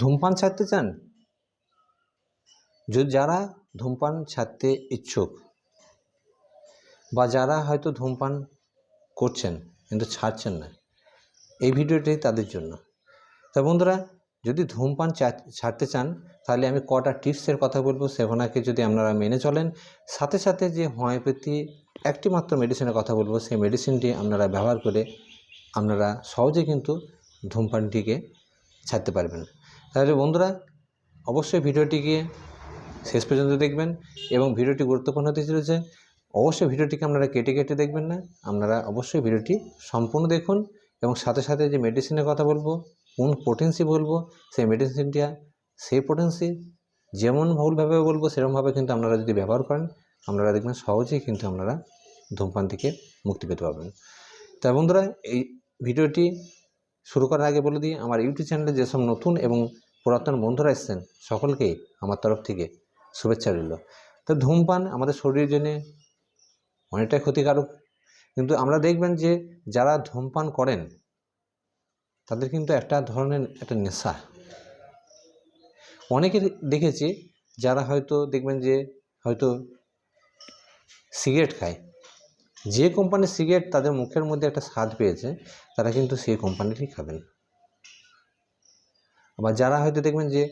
ধূমপান ছাড়তে চান? যদি যারা ধূমপান ছাড়তে ইচ্ছুক বা যারা হয়তো ধূমপান করছেন কিন্তু ছাড়ছেন না, এই ভিডিওটি তাদের জন্য। তা বন্ধুরা, যদি ধূমপান ছাড়তে চান, তাহলে আমি কটা টিপসের কথা বলব সেগুলোকে যদি আপনারা মেনে চলেন। সাথে সাথে যে হোমিওপ্যাথি একটি মাত্র মেডিসিনের কথা বলব, সেই মেডিসিনটি আপনারা ব্যবহার করে আপনারা সহজে কিন্তু ধূমপানটিকে ছাড়তে পারবেন। তাহলে বন্ধুরা, অবশ্যই ভিডিওটিকে শেষ পর্যন্ত দেখবেন এবং ভিডিওটি গুরুত্বপূর্ণ হতে চলেছে, অবশ্যই ভিডিওটিকে আপনারা কেটে কেটে দেখবেন না, আপনারা অবশ্যই ভিডিওটি সম্পূর্ণ দেখুন এবং সাথে সাথে যে মেডিসিনের কথা বলব, কোন পোটেন্সি বলব, সেই মেডিসিনটা সেই পোটেন্সি যেমন ভুলভাবে বলব সেরকমভাবে কিন্তু আপনারা যদি ব্যবহার করেন, আপনারা দেখবেন সহজেই কিন্তু আপনারা ধূমপান থেকে মুক্তি পেতে পারবেন। তা বন্ধুরা, এই ভিডিওটি শুরু করার আগে বলে দিই, আমার ইউটিউব চ্যানেলে যেসব নতুন এবং পুরাতন বন্ধুরা এসেছেন সকলকেই আমার তরফ থেকে শুভেচ্ছা রইল। তো ধূমপান আমাদের শরীরের জন্যে অনেকটাই ক্ষতিকারক। কিন্তু আমরা দেখবেন যে যারা ধূমপান করেন, তাদের কিন্তু একটা ধরনের একটা নেশা। অনেকে দেখেছি যারা হয়তো দেখবেন যে হয়তো সিগারেট খায়। যে কোম্পানির সিগারেট তাদের মুখের মধ্যে একটা স্বাদ পেয়েছে, তারা কিন্তু সেই কোম্পানিরই খাবেন। আবার যারা হয়তো দেখবেন যে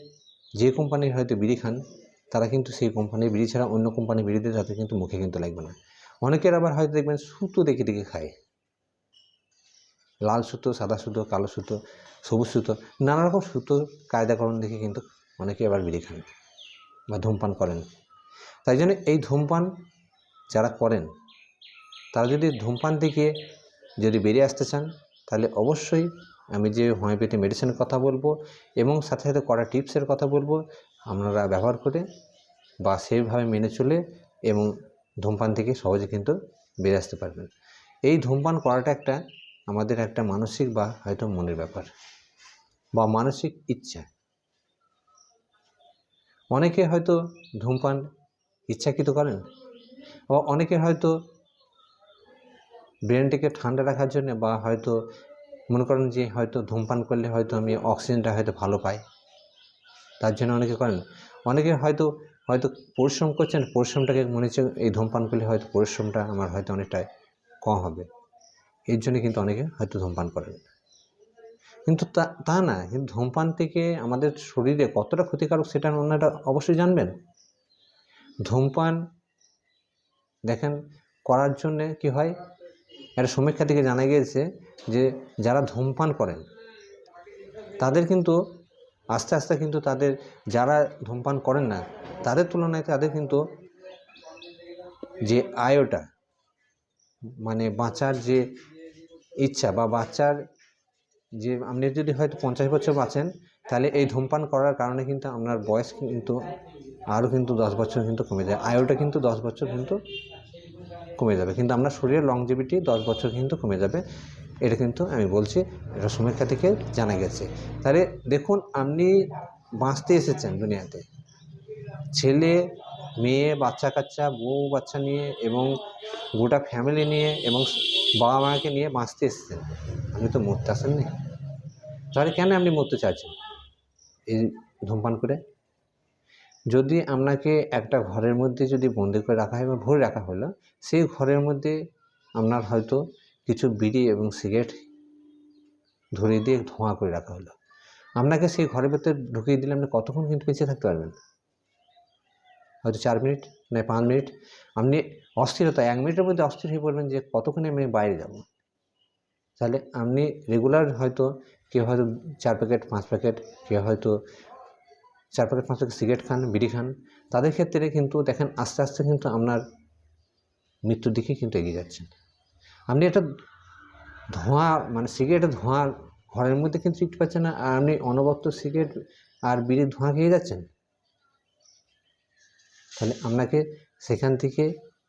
যে কোম্পানির হয়তো বিড়ি খান, তারা কিন্তু সেই কোম্পানির বিড়ি ছাড়া অন্য কোম্পানির বিড়িতে তাদের কিন্তু মুখে কিন্তু লাগবে না। অনেকের আবার হয়তো দেখবেন সুতো দেখে দেখে খায়। লাল সুতো, সাদা সুতো, কালো সুতো, সবুজ সুতো নানা রকম সুতো কায়দাকরণ দেখে কিন্তু অনেকে আবার বিড়ি খান বা ধূমপান করেন। তাই জন্য এই ধূমপান যারা করেন, তারা যদি ধূমপান থেকে যদি বেরিয়ে আসতে চান, তাহলে অবশ্যই আমি যে হোমিওপ্যাথি মেডিসিনের কথা বলব এবং সাথে সাথে করা টিপসের কথা বলব, আপনারা ব্যবহার করে বা সেইভাবে মেনে চলে এবং ধূমপান থেকে সহজে কিন্তু বেরিয়ে আসতে পারবেন। এই ধূমপান করাটা একটা আমাদের একটা মানসিক বা হয়তো মনের ব্যাপার বা মানসিক ইচ্ছা। অনেকে হয়তো ধূমপান ইচ্ছাকৃত করেন বা অনেকে হয়তো ব্রেনটিকে ঠান্ডা রাখার জন্য বা হয়তো মনে করেন যে হয়তো ধূমপান করলে হয়তো আমি অক্সিজেনটা হয়তো ভালো পাই। তার জন্য অনেকে করেন। অনেকে হয়তো হয়তো পরিশ্রম করছেন, পরিশ্রমটাকে মনে হচ্ছে এই ধূমপান করলে হয়তো পরিশ্রমটা আমার হয়তো অনেকটা কম হবে। এর জন্য কিন্তু অনেকে হয়তো ধূমপান করেন। কিন্তু তা তা না, কিন্তু ধূমপান থেকে আমাদের শরীরে কতটা ক্ষতিকারক সেটা ওনারা অবশ্যই জানবেন। ধূমপান, দেখেন, করার জন্যে কি হয়? একটা সমীক্ষা থেকে জানা গিয়েছে যে যারা ধূমপান করেন, তাদের কিন্তু আস্তে আস্তে কিন্তু তাদের যারা ধূমপান করেন না, তাদের তুলনায় তাদের কিন্তু যে আয়টা মানে বাঁচার যে ইচ্ছা বা বাচ্চার যে, আপনি যদি হয়তো পঞ্চাশ বছর বাঁচেন, তাহলে এই ধূমপান করার কারণে কিন্তু আপনার বয়স কিন্তু আরও কিন্তু দশ বছর কিন্তু কমে যায়, আয়ুটা কিন্তু দশ বছর কিন্তু কমে যাবে। কিন্তু আপনার শরীরের লংজিভিটি দশ বছর কিন্তু কমে যাবে। এটা কিন্তু আমি বলছি, এটা সমীক্ষা থেকে জানা গেছে। তাহলে দেখুন, আপনি বাঁচতে এসেছেন দুনিয়াতে। ছেলে, মেয়ে বাচ্চা কাচ্চা বউ, বাচ্চা নিয়ে এবং গোটা ফ্যামিলি নিয়ে এবং বাবা মাকে নিয়ে বাঁচতে এসেছেন। আপনি তো মরতে আসেননি। তাহলে কেন আপনি মরতে চাইছেন? এই ধূমপান করে? যদি আপনাকে একটা ঘরের মধ্যে যদি বন্দি করে রাখা হয় বা ভরে রাখা হলো, সেই ঘরের মধ্যে আপনার হয়তো কিছু বিড়ি এবং সিগারেট ধরিয়ে দিয়ে ধোঁয়া করে রাখা হলো। আপনাকে সেই ঘরের ভেতরে ঢুকিয়ে দিলে আপনি কতক্ষণ কিন্তু বেঁচে থাকতে পারবেন? হয়তো চার মিনিট নয় পাঁচ মিনিট। আপনি অস্থিরতা, এক মিনিটের মধ্যে অস্থির হয়ে পড়বেন যে কতক্ষণে আমি বাইরে যাব? তাহলে আপনি রেগুলার হয়তো কেউ হয়তো চার প্যাকেট পাঁচ প্যাকেট কেউ হয়তো চার প্যাকেট পাঁচ প্যাকেট সিগারেট খান, বিড়ি খান, তাদের ক্ষেত্রে কিন্তু দেখেন আস্তে আস্তে কিন্তু আপনার মৃত্যুর দিকে কিন্তু এগিয়ে যাচ্ছেন। আপনি একটা ধোঁয়া মানে সিগারেটের ধোঁয়া ঘরের মধ্যে কিন্তু চিকতে পাচ্ছেন না, আর আপনি অনবরত সিগারেট আর বিড়ির ধোঁয়া খেয়ে যাচ্ছেন। তাহলে আপনাকে সেখান থেকে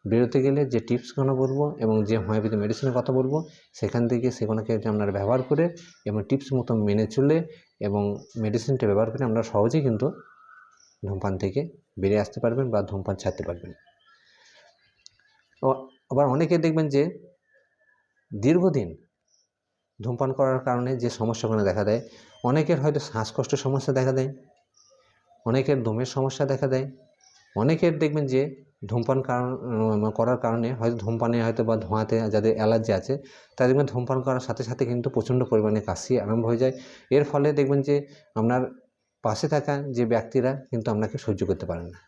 বেরোতে গেলে যে টিপসগুলো বলব এবং যে হোমিওপ্যাথি মেডিসিনের কথা বলব, সেখান থেকে সেগুলোকে আপনারা ব্যবহার করে এবং টিপস মতো মেনে চলে এবং মেডিসিনটা ব্যবহার করে আপনারা সহজেই কিন্তু ধূমপান থেকে বেরিয়ে আসতে পারবেন বা ধূমপান ছাড়তে পারবেন। আবার অনেকে দেখবেন যে দীর্ঘদিন ধূমপান করার কারণে যে সমস্যাগুলো দেখা দেয়, অনেকের হয়তো শ্বাসকষ্ট সমস্যা দেখা দেয়, অনেকের দমের সমস্যা দেখা দেয় অনেকের দেখবেন যে ধূমপান কারণ করার কারণে হয়তো ধূমপানে হয়তো বা ধোঁয়াতে যাদের অ্যালার্জি আছে তাদের দেখবেন ধূমপান করার সাথে সাথে কিন্তু প্রচণ্ড পরিমাণে কাশি আরম্ভ হয়ে যায়। এর ফলে দেখবেন যে আপনার পাশে থাকা যে ব্যক্তিরা কিন্তু আপনাকে সহ্য করতে পারে না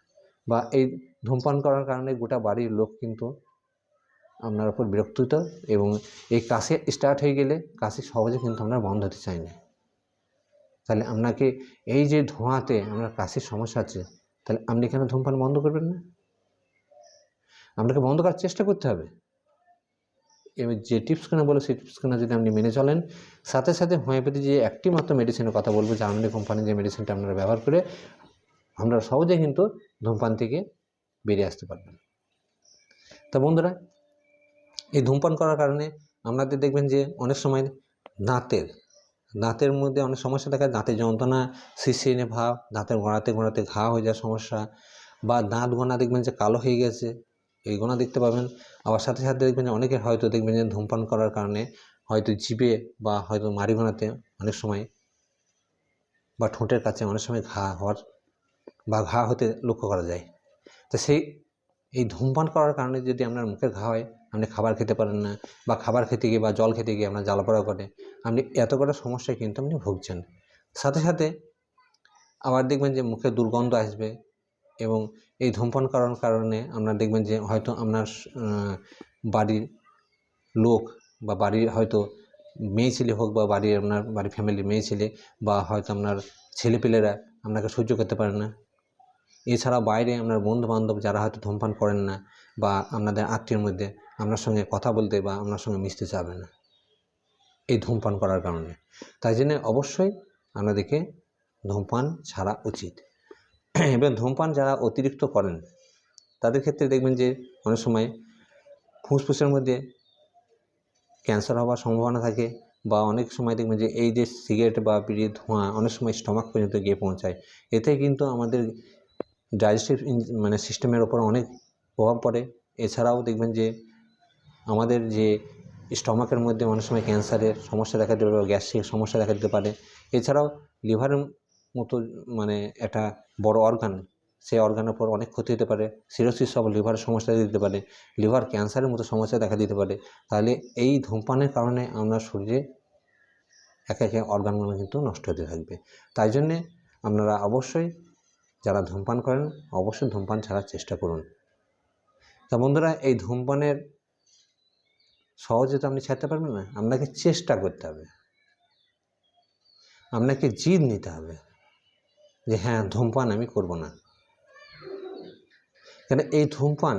বা এই ধূমপান করার কারণে গোটা বাড়ির লোক কিন্তু আপনার উপর বিরক্তিত এবং এই কাশি স্টার্ট হয়ে গেলে কাশি সহজে কিন্তু আমরা বন্ধ হতে চাই না। তাহলে আপনাকে এই যে ধোঁয়াতে আপনার কাশির সমস্যা আছে তাহলে আপনি কেন ধূমপান বন্ধ করবেন না? আপনাকে বন্ধ করার চেষ্টা করতে হবে। এবার যে টিপসখানা বলে, সেই টিপসখানা যদি আপনি মেনে চলেন, সাথে সাথে হোমিওপ্যাথি যে একটি মাত্র মেডিসিনের কথা বলব জার্মানি কোম্পানির যে মেডিসিনটা আপনারা ব্যবহার করে, আমরা সহজে কিন্তু ধূমপান থেকে বেরিয়ে আসতে পারবেন। তা বন্ধুরা, এই ধূমপান করার কারণে আপনাদের দেখবেন যে অনেক সময় দাঁতের দাঁতের মধ্যে অনেক সমস্যা দেখা যায়। দাঁতের যন্ত্রণা, শিরশিরে ভাব, দাঁতের গোড়াতে গোড়াতে ঘা হয়ে যাওয়ার সমস্যা বা দাঁত গোনা দেখবেন যে কালো হয়ে গেছে, এই গোনা দেখতে পাবেন। আবার সাথে সাথে দেখবেন যে অনেকের হয়তো দেখবেন যে ধূমপান করার কারণে হয়তো জিভে বা হয়তো মারি গোনাতে অনেক সময় বা ঠোঁটের কাছে অনেক সময় ঘা হওয়ার বা ঘা হতে লক্ষ্য করা যায়। তো সেই, এই ধূমপান করার কারণে যদি আপনার মুখে ঘা হয় আপনি খাবার খেতে পারেন না বা খাবার খেতে গিয়ে বা জল খেতে গিয়ে আপনার জ্বালাপড়া করে আপনি এত কটা সমস্যায় কিন্তু আপনি ভুগছেন। সাথে সাথে আবার দেখবেন যে মুখে দুর্গন্ধ আসবে এবং এই ধূমপান করার কারণে আপনার দেখবেন যে হয়তো আপনার বাড়ির লোক বা বাড়ির হয়তো মেয়ে ছেলে হোক বা বাড়ির আপনার, বাড়ির ফ্যামিলির মেয়ে ছেলে বা হয়তো আপনার ছেলেপেলেরা আপনাকে সহ্য করতে পারে না। এছাড়া বাইরে আপনার বন্ধু বান্ধব যারা হয়তো ধূমপান করেন না বা আপনাদের আত্মীয়ের মধ্যে আপনার সঙ্গে কথা বলতে বা আপনার সঙ্গে মিশতে চাবে না এই ধূমপান করার কারণে। তাই জন্য অবশ্যই আপনাদেরকে ধূমপান ছাড়া উচিত। এবার ধূমপান যারা অতিরিক্ত করেন, তাদের ক্ষেত্রে দেখবেন যে অনেক সময় ফুসফুসের মধ্যে ক্যান্সার হওয়ার সম্ভাবনা থাকে বা অনেক সময় দেখবেন যে এই যে সিগারেট বা বিড়ির ধোঁয়া অনেক সময় স্টমাক পর্যন্ত গিয়ে পৌঁছায়। এতে কিন্তু আমাদের ডাইজেস্টিভ মানে সিস্টেমের ওপর অনেক প্রভাব পড়ে। এছাড়াও দেখবেন যে, আমাদের যে স্টমাকের মধ্যে অনেক সময় ক্যান্সারের সমস্যা দেখা দিতে পারে গ্যাস্ট্রিক সমস্যা দেখা দিতে পারে। এছাড়াও লিভারের মতো মানে একটা বড় অর্গান সেই অর্গানের উপর অনেক ক্ষতি হতে পারে। সিরোসিস সব লিভারের সমস্যা দিতে পারে। লিভার ক্যান্সারের মতো সমস্যা দেখা দিতে পারে। তাহলে এই ধূমপানের কারণে আপনার শরীরে একে একে অর্গানগুলো কিন্তু নষ্ট হতে থাকবে। তাই জন্যে আপনারা অবশ্যই যারা ধূমপান করেন, অবশ্যই ধূমপান ছাড়ার চেষ্টা করুন। তা বন্ধুরা, এই ধূমপানের সহজে তো আপনি ছাড়তে পারবেন না, আপনাকে চেষ্টা করতে হবে। আপনাকে জিদ নিতে হবে যে হ্যাঁ ধূমপান আমি করব না। কেন, এই ধূমপান,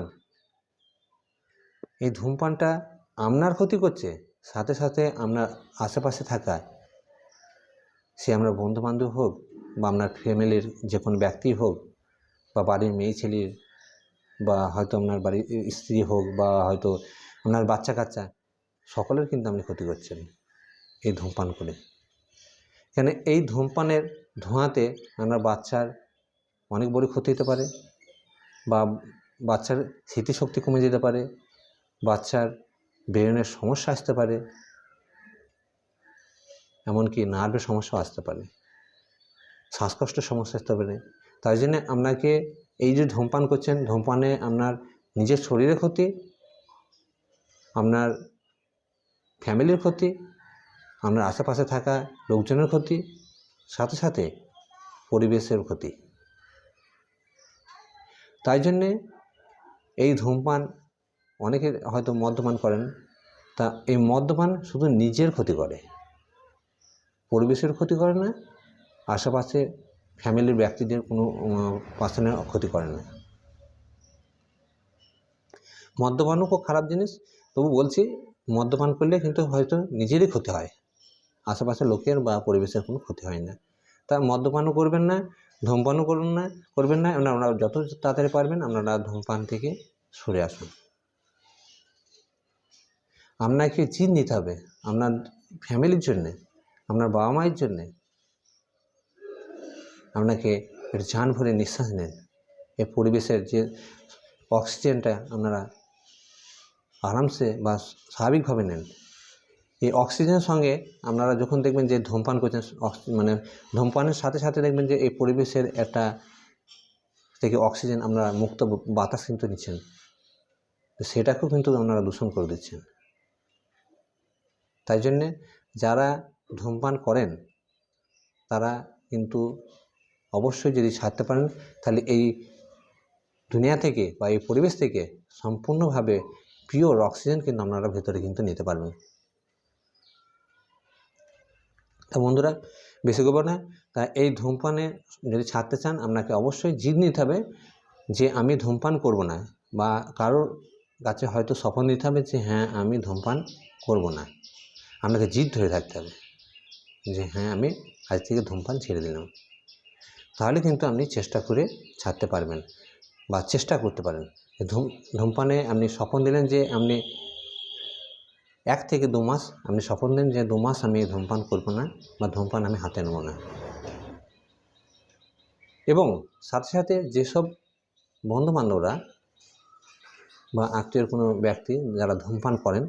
এই ধূমপানটা আপনার ক্ষতি করছে, সাথে সাথে আপনার আশেপাশে থাকা, সে আমরা বন্ধু বান্ধব হোক বা আপনার ফ্যামিলির যে কোনো ব্যক্তি হোক বা বাড়ির মেয়ে ছেলের বা হয়তো আপনার বাড়ির স্ত্রী হোক বা হয়তো আপনার বাচ্চা কাচ্চা, সকলের কিন্তু আপনি ক্ষতি করছেন এই ধূমপান করে। কেন এই ধূমপানের ধোঁয়াতে আপনার বাচ্চার অনেক বড় ক্ষতি হতে পারে বা বাচ্চার স্মৃতিশক্তি কমে যেতে পারে, বাচ্চার ব্রেনের সমস্যা আসতে পারে, এমনকি নার্ভের সমস্যাও আসতে পারে। শ্বাসকষ্টের সমস্যা আসতে পারে। তাই জন্য আপনাকে এই যে ধূমপান করছেন, ধূমপানে আপনার নিজের শরীরের ক্ষতি, আপনার ফ্যামিলির ক্ষতি, আপনার আশেপাশে থাকা লোকজনের ক্ষতি, সাথে সাথে পরিবেশের ক্ষতি। তাই জন্যে এই ধূমপান অনেকে হয়তো মদ্যপান করেন। তা এই মদ্যপান শুধু নিজের ক্ষতি করে, পরিবেশের ক্ষতি করে না আশেপাশে ফ্যামিলির ব্যক্তিদের কোনো পার্সনের ক্ষতি করে না। মদ্যপানও খুব খারাপ জিনিস, তবু বলছি, মদ্যপান করলে কিন্তু হয়তো নিজেরই ক্ষতি হয়। আশেপাশের লোকের বা পরিবেশের কোনো ক্ষতি হয় না। তা মদ্যপানও করবেন না, ধূমপানও করবেন না করবেন না আপনারা যত তাড়াতাড়ি পারবেন, আপনারা ধূমপান থেকে সরে আসুন। আপনাকে জিদ নিতে হবে? আপনার ফ্যামিলির জন্যে? আপনার বাবা মায়ের জন্যে? আপনাকে একটু জান ভরে নিঃশ্বাস নেন। এই পরিবেশের যে অক্সিজেনটা আপনারা আরামসে বা স্বাভাবিকভাবে নেন, এই অক্সিজেনের সঙ্গে আপনারা যখন দেখবেন যে ধূমপান করছেন মানে ধূমপানের সাথে সাথে দেখবেন যে এই পরিবেশের একটা থেকে অক্সিজেন আমরা মুক্ত বাতাস কিন্তু নিচ্ছেন। সেটাকেও কিন্তু আপনারা দূষণ করে দিচ্ছেন। তাই জন্যে যারা ধূমপান করেন, তারা কিন্তু অবশ্যই যদি ছাড়তে পারেন, তাহলে এই দুনিয়া থেকে বা এই পরিবেশ থেকে সম্পূর্ণভাবে পিওর অক্সিজেন কিন্তু আপনারা ভেতরে কিন্তু নিতে পারবেন। তা বন্ধুরা, বেশি করব না। তা এই ধূমপানে যদি ছাড়তে চান, আপনাকে অবশ্যই জিদ নিতে হবে যে আমি ধূমপান করব না বা কারোর কাছে হয়তো স্বপ্ন নিতে হবে যে হ্যাঁ আমি ধূমপান করব না। আপনাকে জিদ ধরে থাকতে হবে যে হ্যাঁ আমি আজ থেকে ধূমপান ছেড়ে দিলাম। তাহলে কিন্তু আপনি চেষ্টা করে ছাড়তে পারবেন বা চেষ্টা করতে পারেন। ধূম, ধূমপানে আপনি স্বপ্ন দিলেন যে আপনি এক থেকে দু মাস আপনি স্বপ্ন দেন যে দু মাস আমি ধূমপান করব না বা ধূমপান আমি হাতে নেব না। এবং সাথে সাথে যেসব বন্ধুবান্ধবরা বা আত্মীয়ের কোনো ব্যক্তি যারা ধূমপান করেন,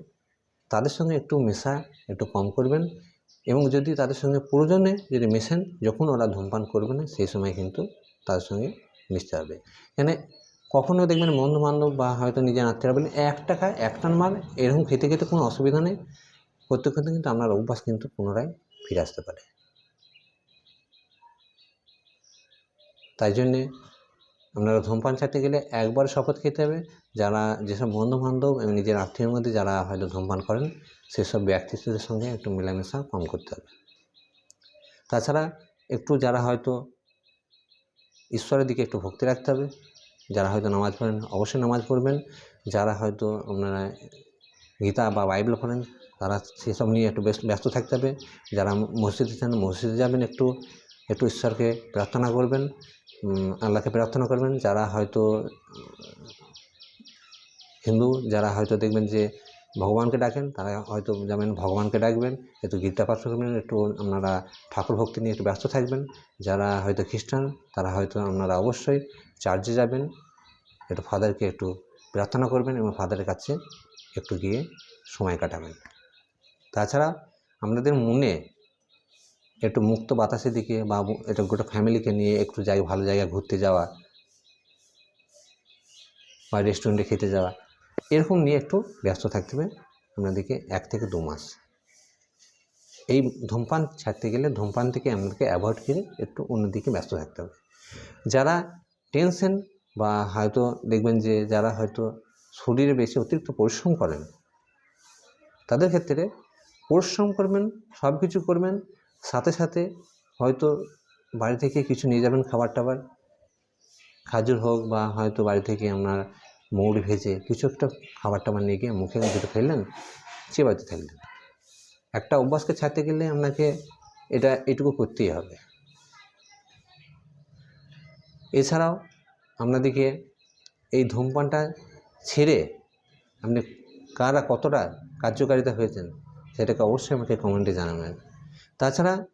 তাদের সঙ্গে একটু মেশা একটু কম করবেন এবং যদি তাদের সঙ্গে প্রয়োজনে যদি মেশেন, যখন ওরা ধূমপান করবে না, সেই সময় কিন্তু তাদের সঙ্গে মিশতে হবে। এখানে কখনও দেখবেন বন্ধু বান্ধব বা হয়তো নিজের আত্মীয়রা বলেন এক টাকা এক টান মাল এরকম খেতে খেতে কোনো অসুবিধা নেই। করতে করতে কিন্তু আপনার অভ্যাস কিন্তু পুনরায় ফিরে আসতে পারে। তাই জন্যে আপনারা ধূমপান ছাড়তে গেলে একবার শপথ খেতে হবে। যারা যেসব বন্ধু বান্ধব এবং নিজের আত্মীয়ের মধ্যে যারা হয়তো ধূমপান করেন সেসব ব্যক্তিত্বদের সঙ্গে একটু মেলামেশা কম করতে হবে। তাছাড়া একটু যারা হয়তো ঈশ্বরের দিকে একটু ভক্তি রাখতে হবে, যারা হয়তো নামাজ পড়েন, অবশ্যই নামাজ পড়বেন। যারা হয়তো আপনারা গীতা বা বাইবেল পড়েন, তারা সেসব নিয়ে একটু ব্যস্ত থাকতে হবে। যারা মসজিদে যান, মসজিদে যাবেন একটু একটু ঈশ্বরকে প্রার্থনা করবেন আল্লাহকে প্রার্থনা করবেন। যারা হয়তো হিন্দু, যারা হয়তো দেখবেন যে ভগবানকে ডাকেন, তারা হয়তো যাবেন ভগবানকে ডাকবেন, একটু গীতা পাঠ করবেন, একটু আপনারা ঠাকুর ভক্তি নিয়ে একটু ব্যস্ত থাকবেন। যারা হয়তো খ্রিস্টান, তারা হয়তো আপনারা অবশ্যই চার্চে যাবেন, একটু ফাদারকে একটু প্রার্থনা করবেন এবং ফাদারের কাছে একটু গিয়ে সময় কাটাবেন। তাছাড়া আপনাদের মনে একটু মুক্ত বাতাসের দিকে বা, একটু গোটা ফ্যামিলিকে নিয়ে একটু জায়গা, ভালো জায়গায় ঘুরতে যাওয়া বা রেস্টুরেন্টে খেতে যাওয়া এরকম নিয়ে একটু ব্যস্ত থাকতে হবে। আপনাদেরকে এক থেকে দু মাস। এই ধূমপান ছাড়তে গেলে ধূমপান থেকে আপনাদেরকে অ্যাভয়েড করে একটু অন্যদিকে ব্যস্ত থাকতে হবে। যারা টেনশন বা হয়তো দেখবেন যে যারা হয়তো শরীরে বেশি অতিরিক্ত পরিশ্রম করেন, তাদের ক্ষেত্রে পরিশ্রম করবেন সব কিছু করবেন, সাথে সাথে হয়তো বাড়ি থেকে কিছু নিয়ে যাবেন খাবার টাবার খাজুর হোক বা হয়তো বাড়ি থেকে আপনার মৌরি ভেজে কিছু একটা খাবার টাবার নিয়ে গিয়ে মুখে দুটো ফেললেন চেবাতে থাকলেন। একটা অভ্যাসকে ছাড়তে গেলে আপনাকে এটা, এটুকু করতেই হবে। এছাড়াও আপনাদেরকে এই ধূমপানটা ছেড়ে আপনি কারা কতটা কার্যকারিতা হয়েছেন, সেটাকে অবশ্যই আমাকে কমেন্টে জানাবেন। তাছাড়া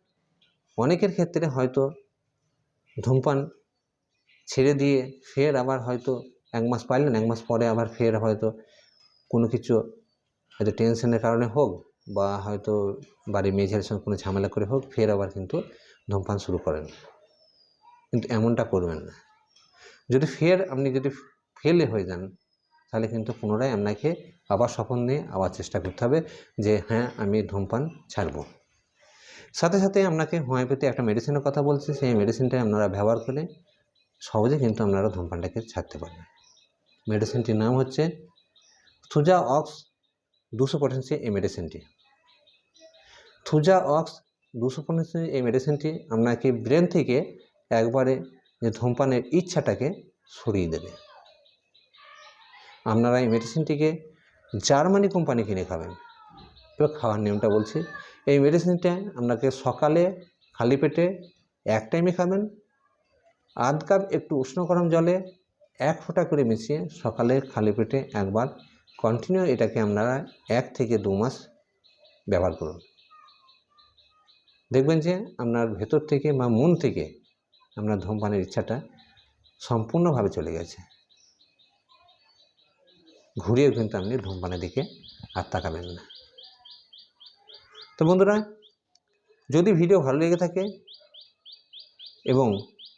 অনেকের ক্ষেত্রে হয়তো ধূমপান ছেড়ে দিয়ে ফের আবার হয়তো এক মাস পারলেন, এক মাস পরে আবার ফের হয়তো কোনো কিছু হয়তো টেনশনের কারণে হোক বা হয়তো বাড়ির মেঝের সঙ্গে কোনো ঝামেলা করে হোক, ফের আবার কিন্তু ধূমপান শুরু করেন। কিন্তু এমনটা করবেন না। যদি ফের আপনি যদি ফেলে হয়ে যান, তাহলে কিন্তু পুনরায় আপনাকে আবার স্বপ্ন নিয়ে আবার চেষ্টা করতে হবে যে হ্যাঁ আমি ধূমপান ছাড়বো। সাথে সাথে আপনাকে হোমিওপ্যাথি একটা মেডিসিনের কথা বলছি, সেই মেডিসিনটাই আপনারা ব্যবহার করে সহজে কিন্তু আপনারা ধূমপানটাকে ছাড়তে পারবেন। মেডিসিনটির নাম হচ্ছে থুজা অক্স দুশো পটেন্সি এই মেডিসিনটি। থুজা অক্স দুশো পটেন্সি এই মেডিসিনটি আপনাকে ব্রেন থেকে একবারে যে ধূমপানের ইচ্ছাটাকে সরিয়ে দেবে। আপনারা এই মেডিসিনটিকে জার্মানি কোম্পানি কিনে খাবেন। এবার খাওয়ার নিয়মটা বলছি, এই মেডিসিনটা আপনাকে সকালে খালি পেটে এক টাইমে খাবেন, আধ কাপ একটু উষ্ণ গরম জলে এক ফোঁটা করে মিশিয়ে সকালে খালি পেটে একবার কন্টিনিউ এটাকে আপনারা এক থেকে দু মাস ব্যবহার করুন। দেখবেন যে আপনার ভেতর থেকে বা মন থেকে আপনার ধূমপানের ইচ্ছাটা সম্পূর্ণভাবে চলে গেছে। ঘুরিয়েও কিন্তু আপনি ধূমপানের দিকে আর তাকাবেন না। তো বন্ধুরা, যদি ভিডিও ভালো লেগে থাকে এবং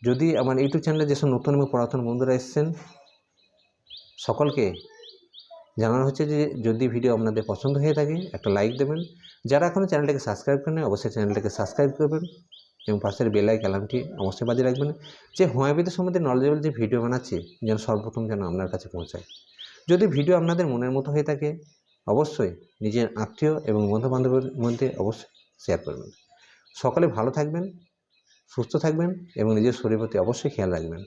যদি আমার ইউটিউব চ্যানেলে যেসব নতুন এবং পুরাতন বন্ধুরা এসেছেন, সকলকে জানানো হচ্ছে যে যদি ভিডিও আপনাদের পছন্দ হয়ে থাকে, একটা লাইক দেবেন। যারা এখনও চ্যানেলটাকে সাবস্ক্রাইব করেন অবশ্যই চ্যানেলটাকে সাবস্ক্রাইব করবেন এবং পাশের বেলাইক অ্যালার্মটি অবশ্যই বাজিয়ে রাখবেন যে হোমিওপ্যাথি সম্বন্ধে নলেজেবল যে ভিডিও বানাচ্ছি, যেন সর্বপ্রথম যেন আপনার কাছে পৌঁছায়। যদি ভিডিও আপনাদের মনের মতো হয়ে থাকে, অবশ্যই নিজের আত্মীয় এবং বন্ধু বান্ধবের মধ্যে অবশ্যই শেয়ার করবেন। সকলে ভালো থাকবেন। সুস্থ থাকবেন এবং নিজের শরীর প্রতি অবশ্যই খেয়াল রাখবেন।